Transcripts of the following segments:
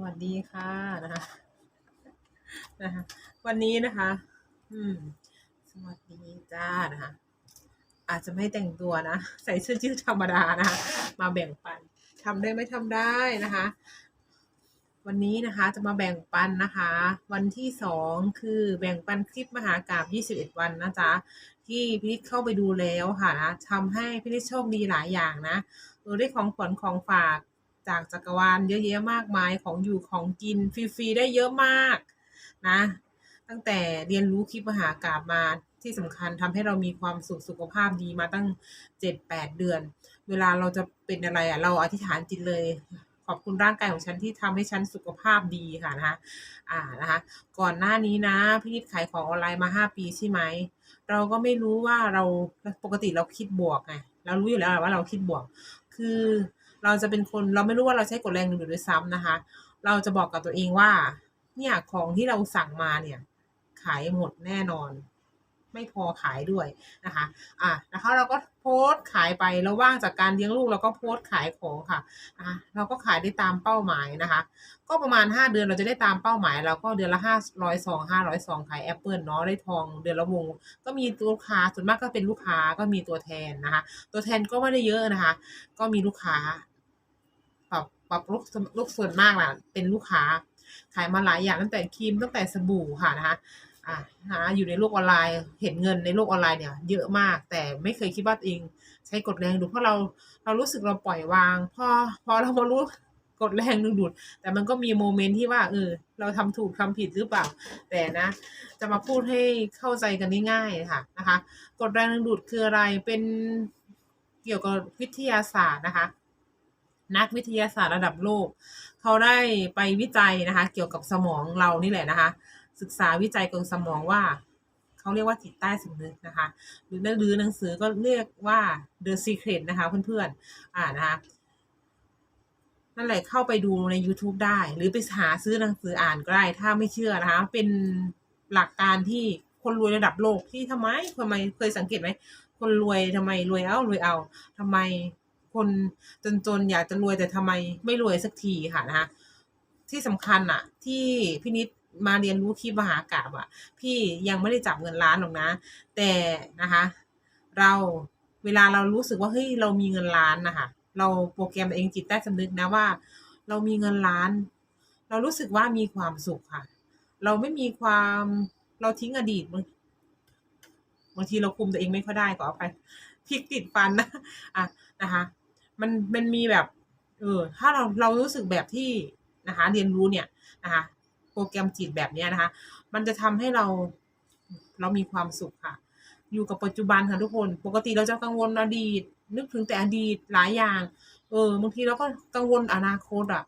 วัสดีค่ะนะคะนะคะวันนี้นะคะ อืม สวัสดีจ้านะคะ อาจจะไม่แต่งตัวนะ ใส่เสื้อยืดธรรมดานะคะมาแบ่งปันทำได้ไม่ทำได้นะคะ วันนี้นะคะจะมาแบ่งปันนะคะ วันที่สองคือแบ่งปันคลิปมหากราบ21 วันนะจ๊ะที่พี่นิดเข้าไปดูแล้วค่ะนะทำให้พี่นิดโชคดีหลายอย่างนะเออได้ของขวัญของฝาก จากจักรวาลเยอะแยะมากมายของอยู่ของกินฟรีๆได้เยอะมากนะ ตั้งแต่เรียนรู้คลิปมหากาบมาที่สำคัญทำให้เรามีความสุขสุขภาพดีมาตั้ง7-8เดือน เวลาเราจะเป็นอะไรอะเราอธิษฐานจิตเลย ขอบคุณร่างกายของฉันที่ทำให้ฉันสุขภาพดีค่ะนะคะอ่านะคะ ก่อนหน้านี้นะพี่นิดขายของออนไลน์มาห้าปีใช่ไหมเราก็ไม่รู้ว่าเราปกติเราคิดบวกไงเรารู้อยู่แล้วว่าเราคิดบวก คือ เราจะเป็นคนเราไม่รู้ว่าเราใช้กฎแรงดึงดูดด้วยซ้ำนะคะ เราจะบอกกับตัวเองว่า เนี่ยของที่เราสั่งมาเนี่ย ขายหมดแน่นอน ไม่พอขายด้วยนะคะ อะนะคะเราก็โพสต์ขายไปแล้วว่างจากการเลี้ยงลูกเราก็โพสต์ขายของค่ะนะคะเราก็ขายได้ตามเป้าหมายนะคะ ก็ประมาณ 5 เดือนเราจะได้ตามเป้าหมาย เราก็เดือนละ5 0 0ซอง500ซองขายแอปเปิลเนาะได้ทองเดือนละวง ก็มีลูกค้าส่วนมากก็เป็นลูกค้าก็มีตัวแทนนะคะ ตัวแทนก็ไม่ได้เยอะนะคะ ก็มีลูกค้า ปรับปรับลูกลูกส่วนมากล่ะ เป็นลูกค้า ขายมาหลายอย่างตั้งแต่ครีมตั้งแต่สบู่ค่ะนะคะอ่าหาอยู่ในโลกออนไลน์ เห็นเงินในโลกออนไลน์เนี่ยเยอะมาก แต่ไม่เคยคิดว่าตัวเองใช้กดแรงดูเพราะเราเรารู้สึกเราปล่อยวาง พอพอเรามารู้กดแรงดึงดูด แต่มันก็มีโมเมนต์ที่ว่าเออเราทำถูกทำผิดหรือเปล่า แต่นะ จะมาพูดให้เข้าใจกันง่ายๆค่ะนะคะ กดแรงดึงดูดคืออะไรเป็นเกี่ยวกับวิทยาศาสตร์นะคะ นักวิทยาศาสตร์ระดับโลก เขาได้ไปวิจัยนะคะ เกี่ยวกับสมองเรานี่แหละนะคะ ศึกษาวิจัยเกี่ยวกับสมองว่าเขาเรียกว่าจิตใต้สำนึกนะคะหรือหรือหนังสือก็เรียกว่า The Secret นะคะเพื่อนๆอ่านะคะนั่นแหละเข้าไปดูใน YouTube ได้ หรือไปหาซื้อหนังสืออ่านก็ได้ ถ้าไม่เชื่อนะคะ เป็นหลักการที่คนรวยระดับโลกที่ทำไมทำไมเคยสังเกตไหมคนรวยทำไมรวยเอารวยเอาทำไม คนจนๆอยากจะรวยแต่ทำไมไม่รวยสักทีค่ะนะคะที่สำคัญอะที่พี่นิดมาเรียนรู้คลิปมหากราบอะพี่ยังไม่ได้จับเงินล้านหรอกนะ แต่นะคะ เราเวลาเรารู้สึกว่าเฮ้ยเรามีเงินล้านนะคะเราโปรแกรมตัวเองจิตใต้สำนึกนะว่า เรามีเงินล้าน เรารู้สึกว่ามีความสุขค่ะ เราไม่มีความเราทิ้งอดีตบางบางทีเราคุมตัวเองไม่ค่อยได้ก็เอาไปพริกติดฟันนะอะนะคะ มันมันมีแบบเออถ้าเราเรารู้สึกแบบที่นะคะ เรียนรู้เนี่ยนะคะโปรแกรมจิตแบบเนี้ยนะคะ มันจะทำให้เราเรามีความสุขค่ะ อยู่กับปัจจุบันค่ะทุกคน ปกติเราจะกังวลอดีต นึกถึงแต่อดีตหลายอย่าง เออบางทีเราก็กังวลอนาคตอะ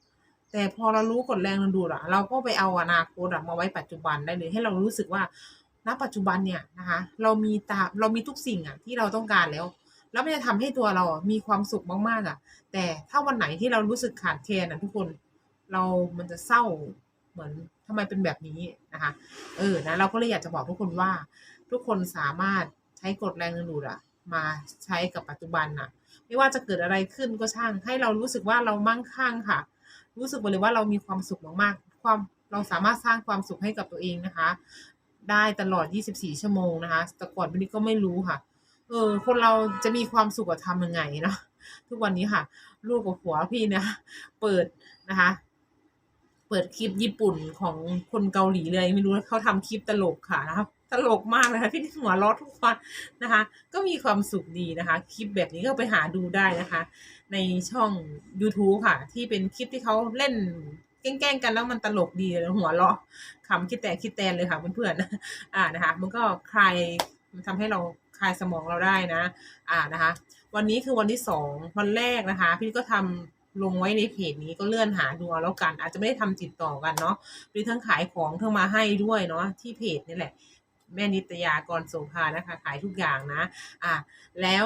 แต่พอเรารู้กฎแรงดึงดูดอะ เราก็ไปเอาอนาคตอะมาไว้ปัจจุบันได้เลยให้เรารู้สึกว่าณปัจจุบันเนี่ยนะคะ เรามีตาเรามีทุกสิ่งอะที่เราต้องการแล้ว แล้วมันจะทำให้ตัวเรามีความสุขมากๆอะ แต่ถ้าวันไหนที่เรารู้สึกขาดแคลนอะทุกคนเรามันจะเศร้าเหมือนทำไมเป็นแบบนี้นะคะ เออนะเราก็เลยอยากจะบอกทุกคนว่า ทุกคนสามารถใช้กฎแรงดึงดูดอะ มาใช้กับปัจจุบันน่ะ ไม่ว่าจะเกิดอะไรขึ้นก็ช่าง ให้เรารู้สึกว่าเรามั่งคั่งค่ะ รู้สึกไปเลยว่าเรามีความสุขมากๆ ความเราสามารถสร้างความสุขให้กับตัวเองนะคะ ได้ตลอด 24 ชั่วโมงนะคะ แต่ก่อนวันนี้ก็ไม่รู้ค่ะ เออ คนเราจะมีความสุขอะทำยังไงเนาะทุกวันนี้ค่ะ ลูกกับผัวพี่เนี่ยเปิดนะคะ เปิดคลิปญี่ปุ่นของคนเกาหลีเลยไม่รู้เขาทำคลิปตลกค่ะนะครับตลกมากเลยค่ะพี่นี่หัวเราะทุกวันนะคะ ก็มีความสุขดีนะคะ คลิปแบบนี้ก็ไปหาดูได้นะคะ ในช่อง YouTube ค่ะ ที่เป็นคลิปที่เขาเล่นแกล้งกันแล้วมันตลกดีเลยหัวเราะขำคิดแต่คิดแตนเลยค่ะเพื่อนๆอ่านะคะ มันก็คลายมันทำให้เรา ลายสมองเราได้นะ อ่านะคะ วันนี้คือวันที่สองวันแรกนะคะ พี่ก็ทำลงไว้ในเพจนี้ก็เลื่อนหาดูแล้วกัน อาจจะไม่ได้ทำติดต่อกันเนาะมีทั้งขายของทั้งมาให้ด้วยเนาะที่เพจนี่แหละ แม่นิตยากรโสภานะคะ ขายทุกอย่างนะ อะแล้ว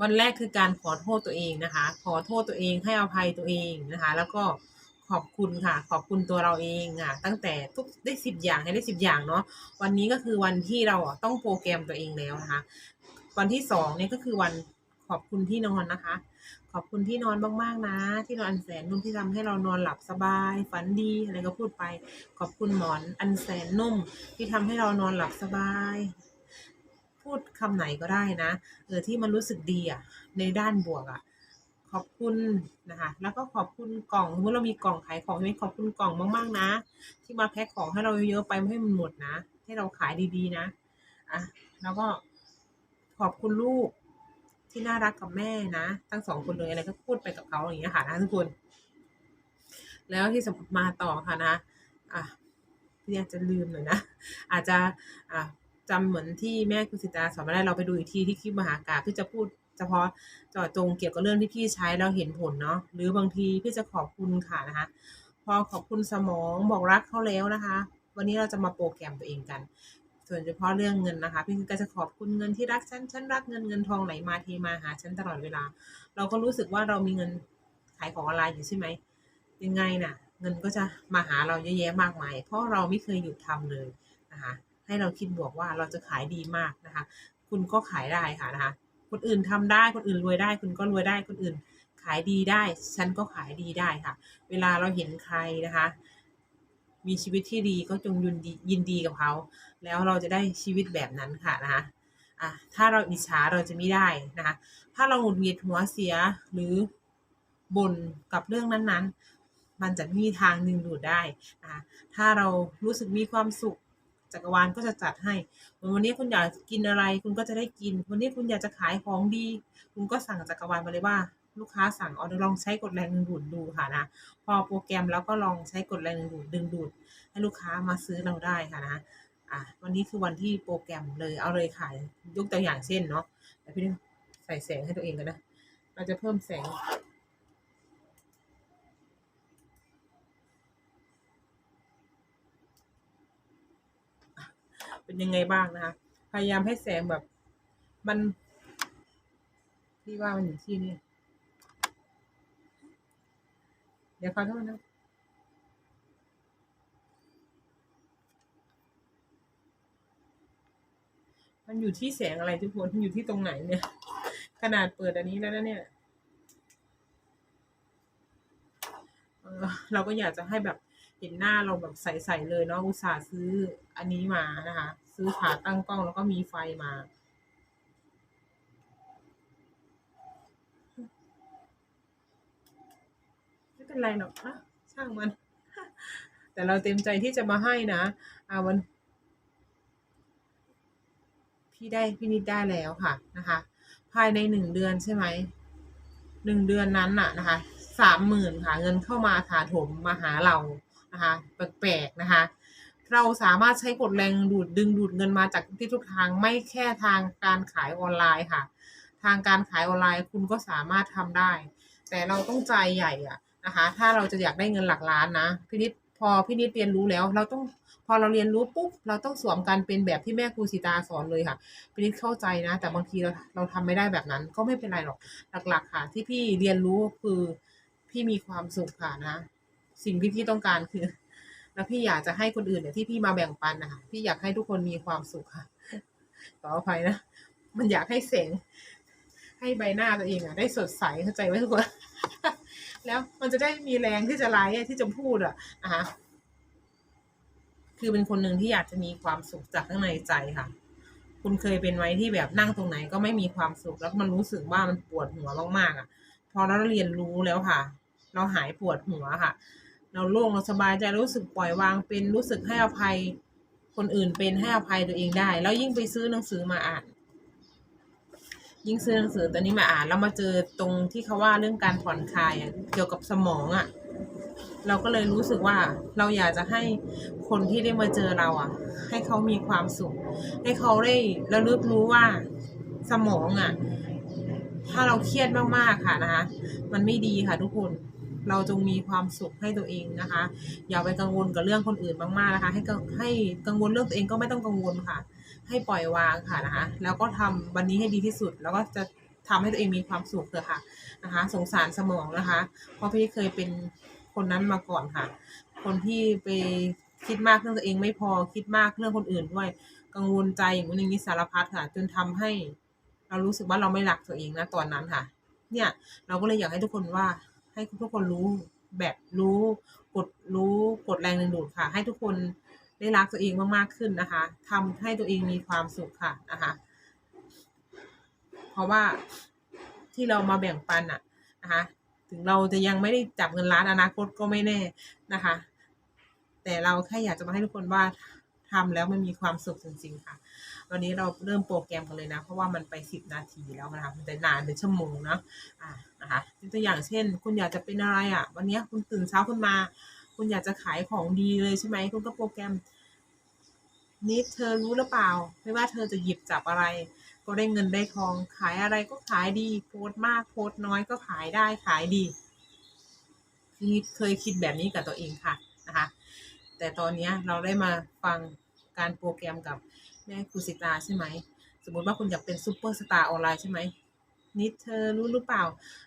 วันแรกคือการขอโทษตัวเองนะคะ ขอโทษตัวเองให้อภัยตัวเองนะคะ แล้วก็ ขอบคุณค่ะ ขอบคุณตัวเราเองอะ ตั้งแต่ทุกได้สิบอย่างให้ได้สิบอย่างเนาะวันนี้ก็คือวันที่เราอะต้องโปรแกรมตัวเองแล้วนะคะ วันที่สองเนี่ยก็คือวันขอบคุณที่นอนนะคะ ขอบคุณที่นอนมากๆนะ ที่นอนอันแสนนุ่มที่ทำให้เรานอนหลับสบาย ฝันดีอะไรก็พูดไป ขอบคุณหมอนอันแสนนุ่มที่ทำให้เรานอนหลับสบาย พูดคำไหนก็ได้นะเออที่มันรู้สึกดีอะ ในด้านบวกอะ ขอบคุณนะคะ แล้วก็ขอบคุณกล่องสมมติเรามีกล่องขายของใช่ไหมขอบคุณกล่องมาก ๆ นะ ที่มาแพ็คของให้เราเยอะๆไปไม่ให้มันหมดนะ ให้เราขายดีๆนะอะแล้วก็ขอบคุณลูกที่น่ารักกับแม่นะทั้งสองคนเลยอะไรก็พูดไปกับเขาอย่างเงี้ยค่ะนะทุกคน แล้วที่สมมาต่อค่ะนะอะพี่อาจจะลืมหน่อยนะอาจจะอะจำเหมือนที่แม่คุณสิตาสอนมาได้เราไปดูอีกทีที่คลิปมหากาพย์พี่อจะพูด เฉพาะเจาะจงเกี่ยวกับเรื่องที่พี่ใช้แล้วเห็นผลเนาะหรือบางทีพี่จะขอบคุณค่ะนะคะ พอขอบคุณสมองบอกรักเขาแล้วนะคะ วันนี้เราจะมาโปรแกรมตัวเองกัน ส่วนเฉพาะเรื่องเงินนะคะ พี่ก็จะขอบคุณเงินที่รักฉันฉันรักเงินเงินทองไหลมาเทมาหาฉันตลอดเวลา เราก็รู้สึกว่าเรามีเงินขายของออนไลน์อยู่ใช่ไหมยังไงน่ะ เงินก็จะมาหาเราเยอะแยะมากมาย เพราะเราไม่เคยหยุดทำเลยนะคะให้เราคิดบวกว่าเราจะขายดีมากนะคะ คุณก็ขายได้ค่ะนะคะ คนอื่นทำได้คนอื่นรวยได้ คุณก็รวยได้คนอื่น ขายดีได้ ฉันก็ขายดีได้ค่ะ เวลาเราเห็นใครนะคะ มีชีวิตที่ดีก็จงยินดียินดีกับเขา แล้วเราจะได้ชีวิตแบบนั้นค่ะนะคะอะถ้าเราอิจฉาเราจะไม่ได้นะคะถ้าเราหงุดหงิดหัวเสียหรือบ่นกับเรื่องนั้นๆ มันจะไม่มีทางดึงดูดได้นะคะถ้าเรารู้สึกมีความสุข จักรวาลก็จะจัดให้วันนี้คุณอยากกินอะไร คุณก็จะได้กิน วันนี้คุณอยากจะขายของดี คุณก็สั่งจักรวาลมาเลยว่า ลูกค้าสั่งออเดอร์ลองใช้กดแรงดึงดูดดูค่ะนะ พอโปรแกรมแล้วก็ลองใช้กดแรงดึงดูดดึงดูด ให้ลูกค้ามาซื้อเราได้ค่ะนะอะวันนี้คือวันที่โปรแกรมเลยเอาเลยขายยกตัวอย่างเช่นเนาะแต่พี่ใส่แสงให้ตัวเองกันนะ เราจะเพิ่มแสง เป็นยังไงบ้างนะคะ พยายามให้แสงแบบ มันพี่ว่ามันอยู่ที่นี่ เดี๋ยวขอโทษนะมันอยู่ที่แสงอะไรทุกคนมันอยู่ที่ตรงไหนเนี่ย ขนาดเปิดอันนี้แล้วนะเนี่ยเเราก็อยากจะให้แบบ เห็นหน้าเราแบบใสๆเลยเนาะอุตส่าห์ซื้ออันนี้มานะคะ ซื้อขาตั้งกล้องแล้วก็มีไฟมาไม่เป็นไรหรอกนะช่างมัน แต่เราเต็มใจที่จะมาให้นะอ่าวันพี่ได้พี่นิดได้แล้วค่ะนะคะ ภายในหนึ่งเดือนใช่ไหมหนึ่งเดือนนั้นน่ะนะคะสามหมื่นค่ะ เงินเข้ามาถาถมมาหาเรา นะคะแปลกๆนะคะ เราสามารถใช้กดแรงดูดดึงดูดเงินมาจากที่ทุกทางไม่แค่ทางการขายออนไลน์ค่ะ ทางการขายออนไลน์คุณก็สามารถทำได้ แต่เราต้องใจใหญ่อะนะคะ ถ้าเราจะอยากได้เงินหลักล้านนะพี่นิดพอพี่นิดเรียนรู้แล้วเราต้องพอเราเรียนรู้ปุ๊บเราต้องสวมการเป็นแบบที่แม่ครูสีตาสอนเลยค่ะพี่นิดเข้าใจนะ แต่บางทีเราเราทำไม่ได้แบบนั้น ก็ไม่เป็นไรหรอกหลัก ๆ ค่ะ ที่พี่เรียนรู้คือพี่มีความสุขค่ะนะ สิ่งที่พี่ต้องการคือ แล้วพี่อยากจะให้คนอื่นเนี่ยที่พี่มาแบ่งปันนะคะพี่อยากให้ทุกคนมีความสุขค่ะขออภัยนะมันอยากให้แสงให้ใบหน้าตัวเองอะได้สดใสเข้าใจไหมทุกคนแล้วมันจะได้มีแรงที่จะไลฟ์ที่จะพูดอะนะคะคือเป็นคนหนึ่งที่อยากจะมีความสุขจากข้างในใจค่ะ คุณเคยเป็นไหมที่แบบนั่งตรงไหนก็ไม่มีความสุขแล้วมันรู้สึกว่ามันปวดหัวมากๆอะ พอเราเรียนรู้แล้วค่ะ เราหายปวดหัวค่ะ เราโล่งเราสบายใจรู้สึกปล่อยวางเป็นรู้สึกให้อภัย คนอื่นเป็นให้อภัยตัวเองได้ แล้วยิ่งไปซื้อหนังสือมาอ่าน ยิ่งซื้อหนังสือตัวนี้มาอ่านแล้วมาเจอตรงที่เขาว่าเรื่องการผ่อนคลายเกี่ยวกับสมองอะ่ะ เราก็เลยรู้สึกว่าเราอยากจะให้คนที่ได้มาเจอเราอะ่ะ ให้เขามีความสุข ให้เขาได้ระลึกรู้ว่าสมองอะ่ะ ถ้าเราเครียดมากๆค่ะนะคะ มันไม่ดีค่ะทุกคน เราจงมีความสุขให้ตัวเองนะคะ อย่าไปกังวลกับเรื่องคนอื่นมากๆนะคะ ให้กังให้กังวลเรื่องตัวเองก็ไม่ต้องกังวลค่ะ ให้ปล่อยวางค่ะนะคะ แล้วก็ทำวันนี้ให้ดีที่สุด แล้วก็จะทำให้ตัวเองมีความสุขเถอะค่ะนะคะ สงสารสมองนะคะ เพราะพี่เคยเป็นคนนั้นมาก่อนค่ะ คนที่ไปคิดมากเรื่องตัวเองไม่พอคิดมากเรื่องคนอื่นด้วยกังวลใจอย่างนู้นอย่างนี้สารพัดค่ะ จนทำให้ เรารู้สึกว่าเราไม่รักตัวเองนะตอนนั้นค่ะ เนี่ย เราก็เลยอยากให้ทุกคนว่า ให้ทุกคนรู้แบบรู้กดรู้กดแรงดึงดูดค่ะ ให้ทุกคนได้รักตัวเองมากๆขึ้นนะคะทำให้ตัวเองมีความสุขค่ะนะคะเพราะว่าที่เรามาแบ่งปันอะนะคะ ถึงเราจะยังไม่ได้จับเงินล้านอนาคตก็ไม่แน่นะคะ แต่เราแค่อยากจะมาให้ทุกคนว่า ทำแล้วมันมีความสุขจริงๆค่ะ วันนี้เราเริ่มโปรแกรมกันเลยนะ เพราะว่ามันไปสิบนาทีแล้วนะคะมันจะนานเป็นชั่วโมงเนาะอ่านะคะตัวอย่างเช่น คุณอยากจะเป็นอะไรอะ วันนี้คุณตื่นเช้าขึ้นมา คุณอยากจะขายของดีเลยใช่ไหมคุณก็โปรแกรมนิดเธอรู้หรือเปล่า ไม่ว่าเธอจะหยิบจับอะไร ก็ได้เงินได้ทอง ขายอะไรก็ขายดี โพสต์มากโพสต์น้อยก็ขายได้ขายดีพี่นิดเคยคิดแบบนี้กับตัวเองค่ะ แต่ตอนนี้เราได้มาฟังการโปรแกรมกับแม่ครูสิตาใช่ไหม สมมติว่าคุณอยากเป็นซูเปอร์สตาร์ออนไลน์ใช่ไหมนิดเธอรู้หรือเปล่า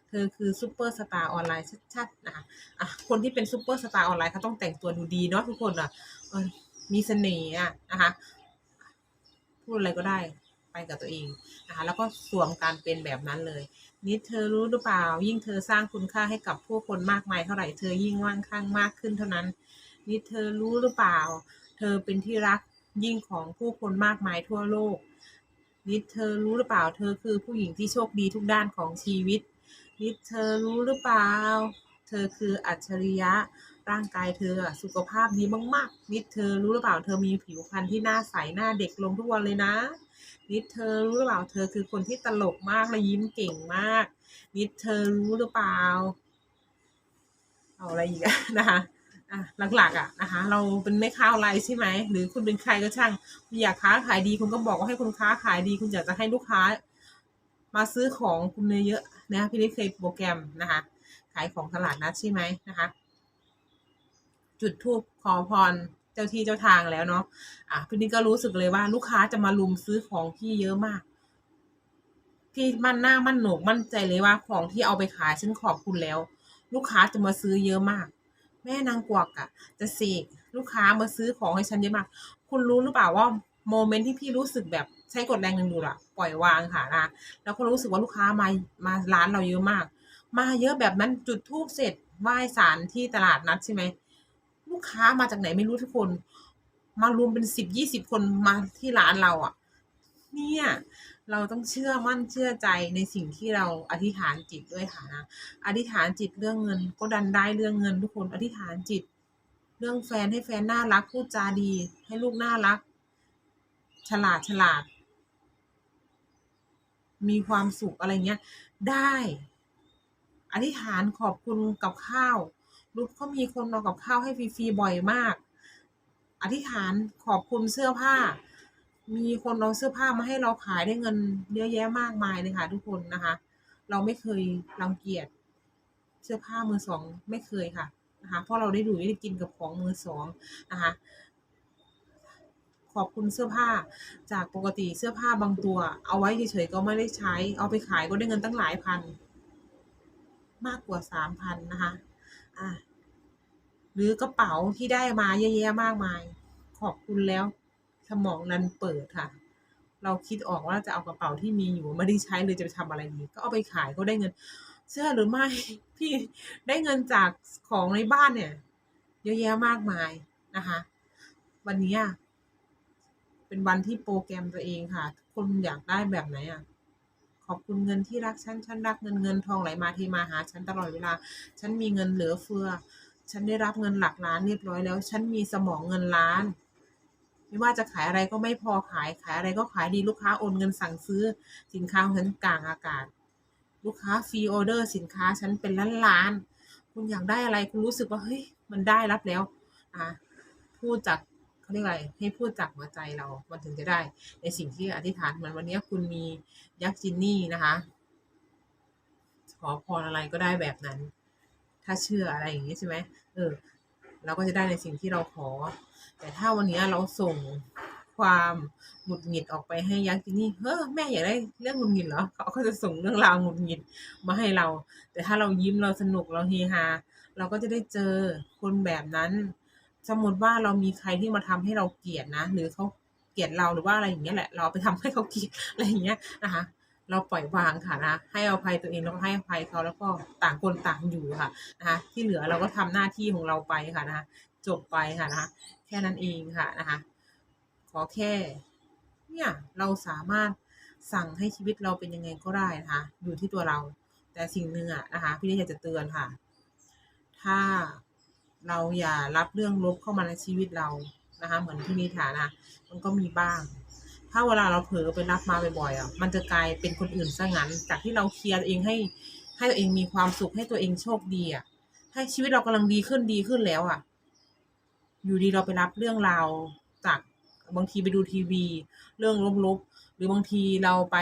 เธอคือซูเปอร์สตาร์ออนไลน์ชัดๆนะคะอะคนที่เป็นซูเปอร์สตาร์ออนไลน์เขาต้องแต่งตัวดูดีเนาะทุกคนอะมีเสน่ห์อะนะคะ พูดอะไรก็ได้ไปกับตัวเองนะคะแล้วก็สวมการเป็นแบบนั้นเลยนิดเธอรู้หรือเปล่า ยิ่งเธอสร้างคุณค่าให้กับผู้คนมากมายเท่าไหร่ เธอยิ่งว่างข้างมากขึ้นเท่านั้น นิดเธอรู้หรือเปล่า เธอเป็นที่รักยิ่งของผู้คนมากมายทั่วโลกนิดเธอรู้หรือเปล่า เธอคือผู้หญิงที่โชคดีทุกด้านของชีวิตนิดเธอรู้หรือเปล่า เธอคืออัจฉริยะ ร่างกายเธอสุขภาพดีมากๆนิดเธอรู้หรือเปล่า เธอมีผิวพรรณที่หน้าใสหน้าเด็กลงทุกวันเลยนะ นิดเธอรู้หรือเปล่า เธอคือคนที่ตลกมากและยิ้มเก่งมาก นิดเธอรู้หรือเปล่า เอาอะไรอีกนะคะ อะหลักๆอะนะคะ เราเป็นแม่ค้าออนไลน์ใช่ไหมหรือคุณเป็นใครก็ช่างคุณอยากค้าขายดีคุณก็บอกว่าให้คุณค้าขายดี คุณอยากจะให้ลูกค้า มาซื้อของคุณเยอะๆนะพี่นิดเคยโปรแกรมนะคะ ขายของตลาดนัดใช่ไหมนะคะ จุดทูปขอพรเจ้าที่เจ้าทางแล้วเนาะอะพี่นิดก็รู้สึกเลยว่าลูกค้าจะมาลุมซื้อของพี่เยอะมากพี่มั่นหน้ามั่นโหนกมั่นใจเลยว่าของที่เอาไปขายฉันขอบคุณแล้ว ลูกค้าจะมาซื้อเยอะมาก แม่นางกวักอะ่ะจะเสกลูกค้ามาซื้อของให้ฉันเยอะมาก คุณรู้หรือเปล่าว่าโมเมนต์ที่พี่รู้สึกแบบใช้กดแรงดึงดูดอะปล่อยวางค่ะนะแล้วก็รู้สึกว่าลูกค้ามามาร้านเราเยอะมาก มาเยอะแบบนั้นจุดทูบเสร็จไหว้ศาลที่ตลาดนัดใช่ไหมลูกค้ามาจากไหนไม่รู้ทุกคน มารวมเป็นสิบยี่สิบคนมาที่ร้านเราอะ่ะเนี่ย เราต้องเชื่อมั่นเชื่อใจในสิ่งที่เราอธิษฐานจิตด้วยค่ะนะอธิษฐานจิตเรื่องเงิน ก็ดันได้เรื่องเงินทุกคนอธิษฐานจิต เรื่องแฟนให้แฟนน่ารักพูดจาดี ให้ลูกน่ารัก ฉลาดฉลาด มีความสุขอะไรเงี้ย ได้ อธิษฐานขอบคุณกับข้าวลูกเขามีคนเอากับข้าวให้ฟรีๆบ่อยมาก อธิษฐานขอบคุณเสื้อผ้า มีคนเอาเสื้อผ้ามาให้เราขายได้เงินเยอะแยะมากมายเลยค่ะทุกคนนะคะ เราไม่เคยรังเกียจเสื้อผ้ามือสองไม่เคยค่ะนะคะ เพราะเราได้ดูได้กินกับของมือสองนะคะ ขอบคุณเสื้อผ้าจากปกติเสื้อผ้าบางตัว เอาไว้เฉยๆก็ไม่ได้ใช้ เอาไปขายก็ได้เงินตั้งหลายพัน มากกว่าสามพันนะคะ อะหรือกระเป๋าที่ได้มาเยอะแยะมากมาย ขอบคุณแล้ว มองนั้นเปิดค่ะ เราคิดออกว่าจะเอากระเป๋าที่มีอยู่ไม่ได้ใช้เลยจะไปทำอะไรดี ก็เอาไปขายก็ได้เงิน เชื่อหรือไม่พี่ได้เงินจากของในบ้านเนี่ย เยอะแยะมากมายนะคะ วันนี้เป็นวันที่โปรแกรมตัวเองค่ะทุกคนอยากได้แบบไหนอะขอบคุณเงินที่รักฉัน ฉันรักเงินเงินทองไหลมาเทมาหา ฉันตลอดเวลา ฉันมีเงินเหลือเฟือ ฉันได้รับเงินหลักล้านเรียบร้อยแล้ว ฉันมีสมองเงินล้าน ไม่ว่าจะขายอะไรก็ไม่พอขายขายอะไรก็ขายดีลูกค้าโอนเงินสั่งซื้อสินค้าของฉันกลางอากาศ ลูกค้าฟรีออเดอร์สินค้าฉันเป็นล้านล้านคุณอยากได้อะไรคุณรู้สึกว่าเฮ้ยมันได้รับแล้วอะพูดจากเขาเรียกอะไรให้พูดจากหัวใจเรา มันถึงจะได้ ในสิ่งที่อธิษฐานเหมือนวันนี้คุณมียักษ์จินนี่นะคะขอพรอะไรก็ได้แบบนั้น ถ้าเชื่ออะไรอย่างนี้ใช่ไหมเออ เราก็จะได้ในสิ่งที่เราขอ แต่ถ้าวันนี้เราส่งความหงุดหงิดออกไปให้ยักษ์จินนี่เฮ้อแม่อยากได้เรื่องหงุดหงิดเหรอเขาก็จะส่งเรื่องราวหงุดหงิดมาให้เรา แต่ถ้าเรายิ้มเราสนุกเราเฮฮาเราก็จะได้เจอคนแบบนั้น สมมติว่าเรามีใครที่มาทำให้เราเกลียดนะ หรือเขาเกลียดเราหรือว่าอะไรอย่างเงี้ยแหละ เราไปทำให้เขาเกลียดอะไรอย่างเงี้ยนะคะ เราปล่อยวางค่ะนะให้อภัยตัวเองแล้วก็ให้อภัยเขาแล้วก็ต่างคนต่างอยู่ค่ะนะคะที่เหลือเราก็ทำหน้าที่ของเราไปค่ะนะจบไปค่ะนะแค่นั้นเองค่ะนะคะขอแค่เนี่ยเราสามารถสั่งให้ชีวิตเราเป็นยังไงก็ได้นะคะอยู่ที่ตัวเรา แต่สิ่งหนึ่งอะนะคะพี่นิดอยากจะเตือนค่ะ ถ้าเราอย่ารับเรื่องลบเข้ามาในชีวิตเรานะคะ เหมือนที่นิทานะ มันก็มีบ้าง ถ้าเวลาเราเผลอไปรับมาบ่อยๆอะมันจะกลายเป็นคนอื่นซะงั้น จากที่เราเคลียร์ตัวเองให้ให้ตัวเองมีความสุขให้ตัวเองโชคดีอะให้ชีวิตเรากำลังดีขึ้นดีขึ้นแล้วอะ อยู่ดีเราไปรับเรื่องราวจากบางทีไปดูทีวี เรื่องลบๆหรือบางทีเราไป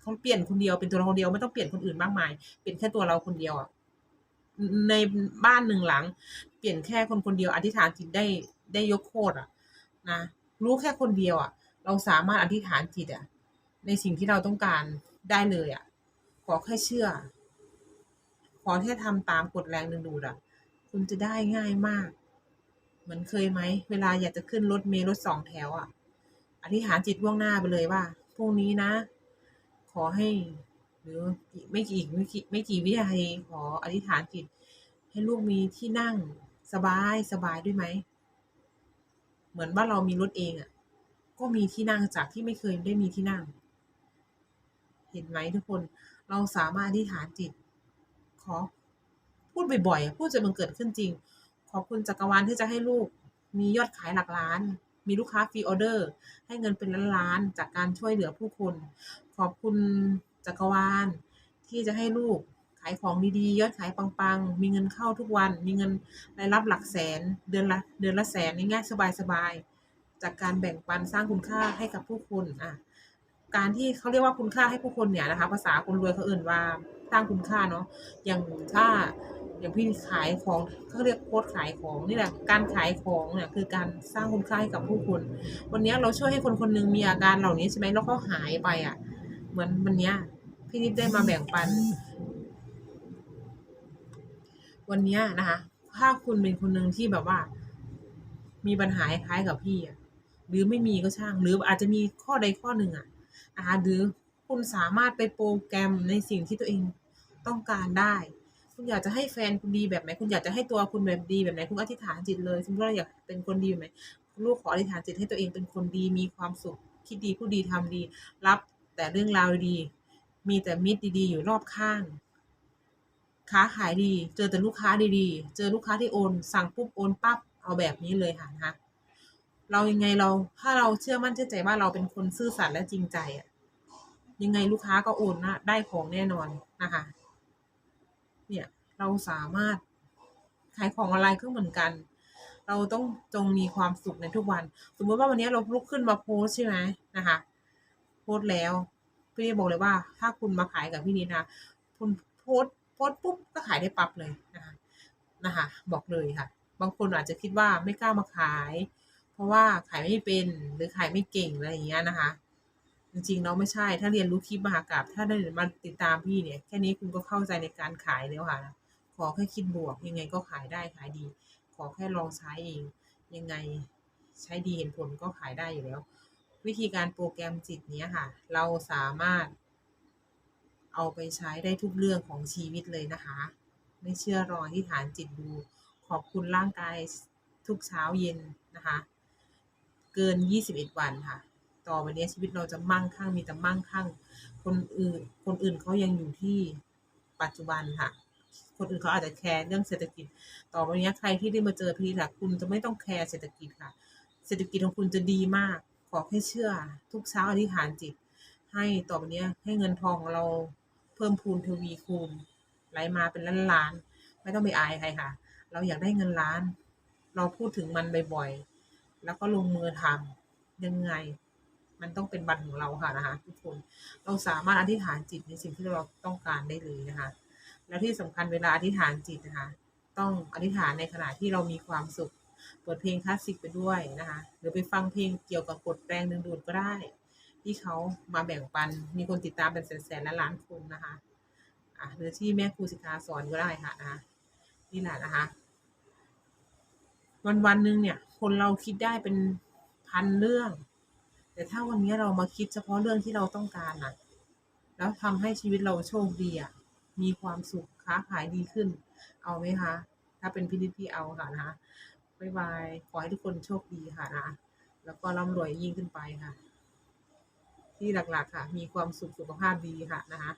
เขาเปลี่ยนคนเดียวเป็นตัวเราคนเดียวไม่ต้องเปลี่ยนคนอื่นมากมาย เปลี่ยนแค่ตัวเราคนเดียวอะในบ้านหนึ่งหลัง เปลี่ยนแค่คนคนเดียวอธิษฐานจิตได้ได้ยกโคตรอะ นะรู้แค่คนเดียวอะ เราสามารถอธิษฐานจิตอะในสิ่งที่เราต้องการได้เลยอะขอแค่เชื่อ ขอแค่ทำตามกฎแรงดึงดูดอะคุณจะได้ง่ายมาก เหมือนเคยไหม เวลาอยากจะขึ้นรถเมล์รถสองแถวอะอธิษฐานจิตล่วงหน้าไปเลยว่าพรุ่งนี้นะ ขอให้ หรือไม่กี่ไม่กี่ไม่กี่วินาทีขออธิษฐานจิต ให้ลูกมีที่นั่งสบายสบายด้วยไหม เหมือนว่าเรามีรถเองอะ ก็มีที่นั่งจากที่ไม่เคยได้มีที่นั่ง เห็นไหมทุกคนเราสามารถอธิษฐานจิต ขอพูดบ่อยๆพูดจนมันเกิดขึ้นจริง ขอบคุณจักรวาลที่จะให้ลูก มียอดขายหลักล้าน มีลูกค้าฟรีออเดอร์ ให้เงินเป็นล้านๆจากการช่วยเหลือผู้คน ขอบคุณจักรวาลที่จะให้ลูกขายของดีๆ ยอดขายปังๆ มีเงินเข้าทุกวัน มีเงินรายรับหลักแสน เดือนละ เดือนละแสนง่ายๆสบายๆ จากการแบ่งปันสร้างคุณค่าให้กับผู้คนอะการที่เขาเรียกว่าคุณค่าให้ผู้คนเนี่ยนะคะ ภาษาคนรวยเขาเอื่นว่าสร้างคุณค่าเนาะอย่างถ้าอย่างพี่ขายของเขาเรียกโค้ดขายของนี่แหละการขายของเนี่ยคือการสร้างคุณค่าให้กับผู้คน วันนี้เราช่วยให้คนคนหนึงมีอาการเหล่านี้ใช่ไหมแล้วเขาหายไปอะ เหมือนวันนี้พี่นิดได้มาแบ่งปัน วันนี้นะคะ ถ้าคุณเป็นคนหนึ่งที่แบบว่า มีปัญหาคล้ายกับพี่อะ หรือไม่มีก็ช่าง หรืออาจจะมีข้อใดข้อหนึ่งอะนะคะหรือคุณสามารถไปโปรแกรมในสิ่งที่ตัวเองต้องการได้ คุณอยากจะให้แฟนคุณดีแบบไหน คุณอยากจะให้ตัวคุณแบบดีแบบไหน คุณอธิษฐานจิตเลยสมมติว่าเราอยากเป็นคนดีแบบไหนลูกขออธิษฐานจิตให้ตัวเองเป็นคนดี มีความสุข คิดดีพูดดีทำดี รับแต่เรื่องราวดี มีแต่มิตรดีๆ อยู่รอบข้าง ค้าขายดี เจอแต่ลูกค้าดีๆ เจอลูกค้าที่โอน สั่งปุ๊บโอนปั๊บ เอาแบบนี้เลยค่ะนะคะ เรายังไงเราถ้าเราเชื่อมั่นเชื่อใจว่าเราเป็นคนซื่อสัตย์และจริงใจอะยังไงลูกค้าก็โอนนะได้ของแน่นอนนะคะ เนี่ยเราสามารถขายของออนไลน์ก็เหมือนกัน เราต้องจงมีความสุขในทุกวัน สมมติว่าวันนี้เราลุกขึ้นมาโพสใช่ไหมนะคะ โพสแล้วพี่นิดบอกเลยว่า ถ้าคุณมาขายกับพี่นิดนะคุณโพสโพสปุ๊บก็ขายได้ปั๊บเลยนะคะนะคะ บอกเลยค่ะ บางคนอาจจะคิดว่าไม่กล้ามาขาย เพราะว่าขายไม่เป็นหรือขายไม่เก่งอะไรอย่างเงี้ยนะคะ จริงๆเนาะไม่ใช่ถ้าเรียนรู้คลิปมหากราบถ้าได้มาติดตามพี่เนี่ยแค่นี้คุณก็เข้าใจในการขายแล้วค่ะ ขอแค่คิดบวกยังไงก็ขายได้ขายดี ขอแค่ลองใช้เองยังไงใช้ดีเห็นผลก็ขายได้อยู่แล้ว วิธีการโปรแกรมจิตเนี้ยค่ะ เราสามารถ เอาไปใช้ได้ทุกเรื่องของชีวิตเลยนะคะ ไม่เชื่อรอที่ฐานจิตดู ขอบคุณร่างกายทุกเช้าเย็นนะคะ เกิน 21 วันค่ะ ต่อไปนี้ชีวิตเราจะมั่งคั่งมีแต่มั่งคั่ง คนอื่นคนอื่นเขายังอยู่ที่ปัจจุบันค่ะ คนอื่นเขาอาจจะแคร์เรื่องเศรษฐกิจ ต่อไปนี้ใครที่ได้มาเจอพี่ค่ะคุณจะไม่ต้องแคร์เศรษฐกิจค่ะ เศรษฐกิจของคุณจะดีมาก ขอแค่เชื่อ ทุกเช้าอธิษฐานจิต ให้ต่อไปนี้ให้เงินทองเราเพิ่มพูนทวีคูณไหลมาเป็นล้านล้านๆไม่ต้องไปอายใครค่ะ เราอยากได้เงินล้าน เราพูดถึงมันบ่อยๆ แล้วก็ลงมือทำยังไง มันต้องเป็นบัตรของเราค่ะนะคะทุกคนเราสามารถอธิษฐานจิตในสิ่งที่เราต้องการได้เลยนะคะ แล้วที่สำคัญเวลาอธิษฐานจิตนะคะ ต้องอธิษฐานในขณะที่เรามีความสุขเปิดเพลงคลาสสิกไปด้วยนะคะ หรือไปฟังเพลงเกี่ยวกับกฎแรงดึงดูดก็ได้ ที่เขามาแบ่งปันมีคนติดตามเป็นแสนๆและล้านคนนะคะอะหรือที่แม่ครูสิกาสอนก็ได้ค่ะนะคะนี่แหละนะคะ วันวันหนึ่งเนี่ย คนเราคิดได้เป็นพันเรื่อง แต่ถ้าวันนี้เรามาคิดเฉพาะเรื่องที่เราต้องการน่ะแล้วทำให้ชีวิตเราโชคดีอะมีความสุขค้าขายดีขึ้น เอาไหมคะ ถ้าเป็นพินิจพี่เอาค่ะนะคะบ๊ายบายขอให้ทุกคนโชคดีค่ะนะแล้วก็ร่ำรวยยิ่งขึ้นไปค่ะ ที่หลักๆค่ะ มีความสุขสุขภาพดีค่ะนะคะ